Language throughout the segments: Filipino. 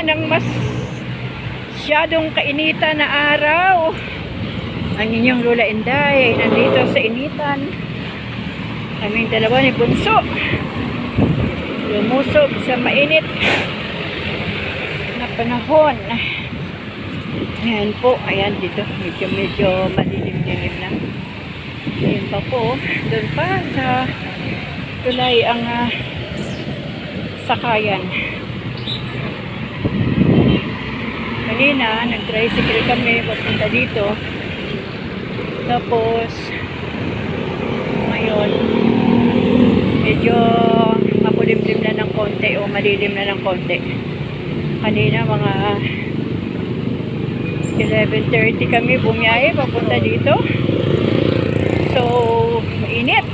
ng mas masyadong kainitan na araw. Ang inyong Lola Inday nandito sa initan. Kaming dalawa ni Bunso. Lumusob sa mainit na panahon. Ayan po, ayan dito. Medyo medyo malilim-lilim na. Ayan pa po. Doon pa sa tulay ang ah, sakayan. Kanina, nag-tricycle kami papunta dito. Tapos, ngayon, medyo makulimlim na ng konti o malilim na ng konti. Kanina, mga 11.30 kami bumiyahe papunta dito. So, mainit.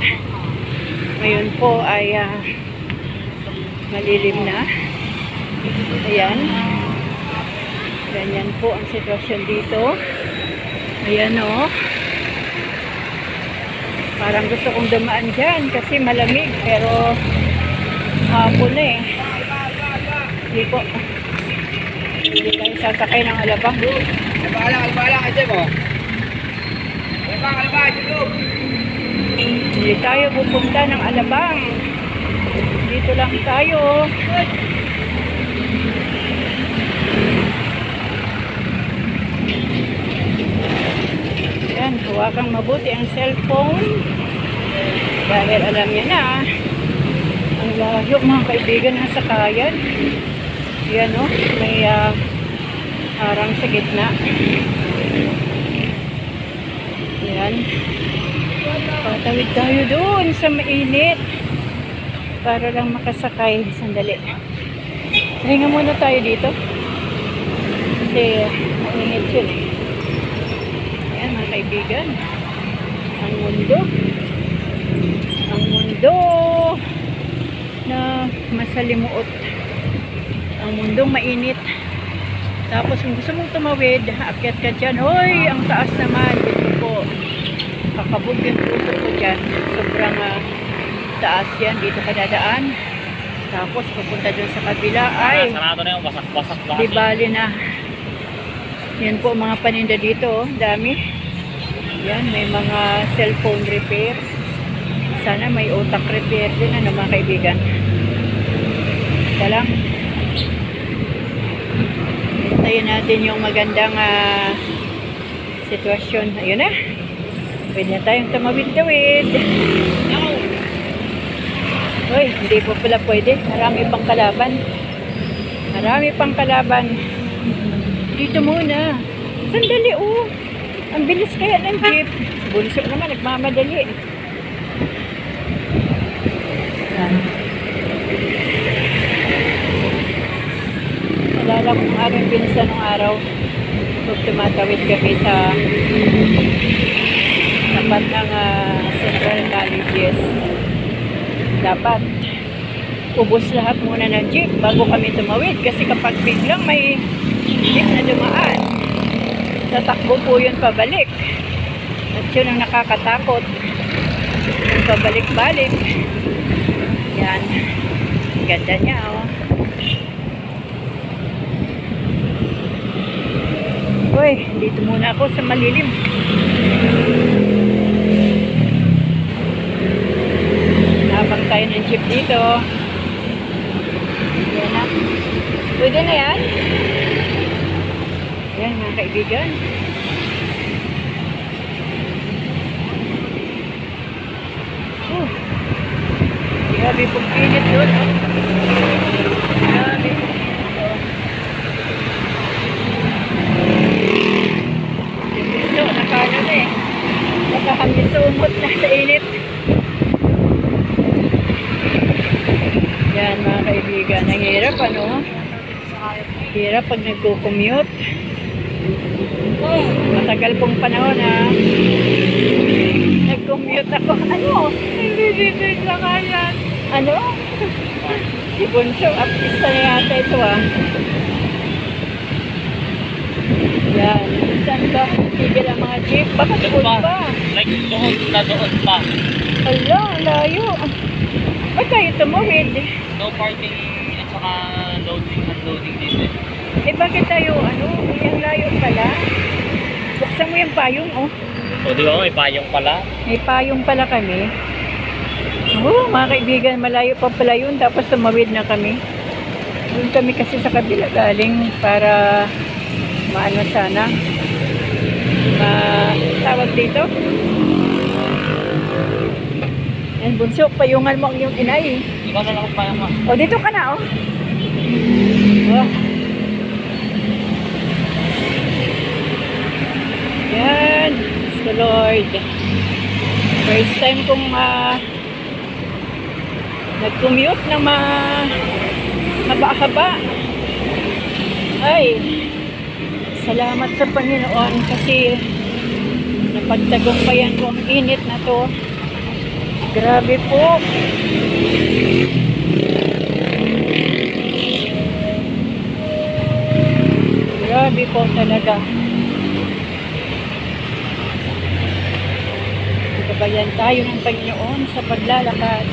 Ngayon po ay ah, malilim na. Ayan. Ganyan po ang sitwasyon dito. Ayan o. Parang gusto kong dumaan dyan kasi malamig pero hapon na eh. Hindi po. Hindi tayo sasakay ng alabang. Albalang, albalang, kasi mo. Alabang, alabang, tulog. Hindi tayo pupunta ng alabang. Dito lang tayo. Yan, huwakang mabuti ang cellphone. Dahil alam niya na, ang layo mga kaibigan ng sakayan. Yan o, may ah, harang sa gitna. Yan. Patawid tayo doon sa mainit. Para lang makasakay. Sandali. Hinga muna tayo dito. Kasi mainit yun eh. Kaibigan. Ang mundo. Ang mundo na masalimuot. Ang mundong mainit. Tapos kung gusto mong tumawid, akyat ka dyan. Hoy, ang taas naman. Gusto ko. Kakabog yung puso ko dyan. Sobrang ah, taas yan. Dito ka dadaan. Tapos pupunta dun sa kabila. Ay, Sarado na yung wasak-wasak lahat. Di bali na. Yan po mga paninda dito, oh. dami. Yan, may mga cellphone repair. Sana may utak repair din ano mga kaibigan. Ito lang. Hintayin natin yung magandang ah, sitwasyon. Ayun na. Pwede na tayong tumawid-tawid. Uy, hindi po pala pwede. Marami pang kalaban. Marami pang kalaban. Dito muna. Sandali, oh. Ang bilis kaya ng jeep. Bunso naman, nagmamadali. Alala kong aming pinsan nung araw. Pag tumatawid kami sa tapat ng ah, Central Colleges. Dapat ubos lahat muna ng jeep bago kami tumawid kasi kapag biglang may jeep na dumaan tatakbo po yun pabalik at yun ang nakakatakot yung pabalik-balik yan ganda niya oh Uy, dito muna ako sa malilim Habang tayo ng jeep dito. Yan na. Pwede na yan? Kaibigan. Oh. Grabe pong pinit doon. Oh. Grabe pong Bunso, nakano na eh. Nakahamisumot na sa init. Yan mga kaibigan, ang hirap ano? Hirap pag nagko-commute. Matagal pong panahon ha. Nag-commute ako. Ano? Bibibig na kaya. Ano? Si Bunso, artista na yata ito ah. Yan. Saan ba? Tigil ang mga jeep. Baka doon pa. Like, doon na doon pa. Hala, layo. Ba't tayo tumawid? No parking at saka loading, unloading dito. Eh. bakit tayo, ano, yung layo pala? Buksan mo yung payong, oh. O, di ba may payong pala? May payong pala kami. Oo, mga kaibigan, malayo pa pala yun. Tapos tumawid na kami. Doon kami kasi sa kabila galing para maano sana. Ma tawag dito. Yan, bunso, payungan mo ang iyong inay. Ikaw na lang ang payong mo. O, dito ka na, oh. Oh. Yan. Praise the Lord. First time kong uh, nag-commute ng ma mabahaba. Ay, salamat sa Panginoon kasi napagtagumpayan ko ang init na to. Grabe po. Grabe po talaga. Gabayan tayo ng Panginoon sa paglalakad.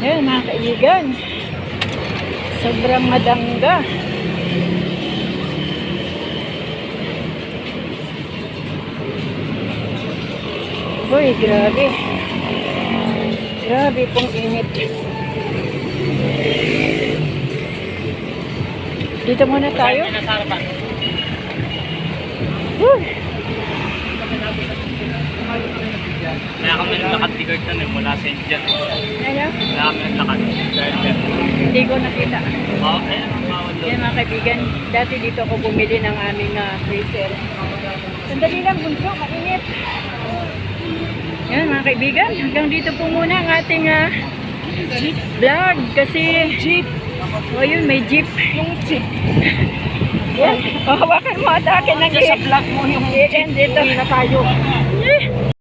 Yan mga kaibigan. Sobrang madangga. Uy, grabe. Grabe pong init. Dito muna tayo. Na sa. Uy, Kaya kami naglakad ni eh, mula St. John. ano? Kaya kami naglakad. Hindi ko nakita. Oo, ayan ang bawal doon. Yan mga kaibigan, dati dito ako bumili ng aming uh, freezer. Sandali lang, bunso, mainit. Yan mga kaibigan, hanggang dito po muna ang ating uh, vlog kasi jeep. O yun, may jeep. Yung jeep. Yan, oh, hawakan mo at akin ng Sa vlog mo yung i-end dito. na tayo.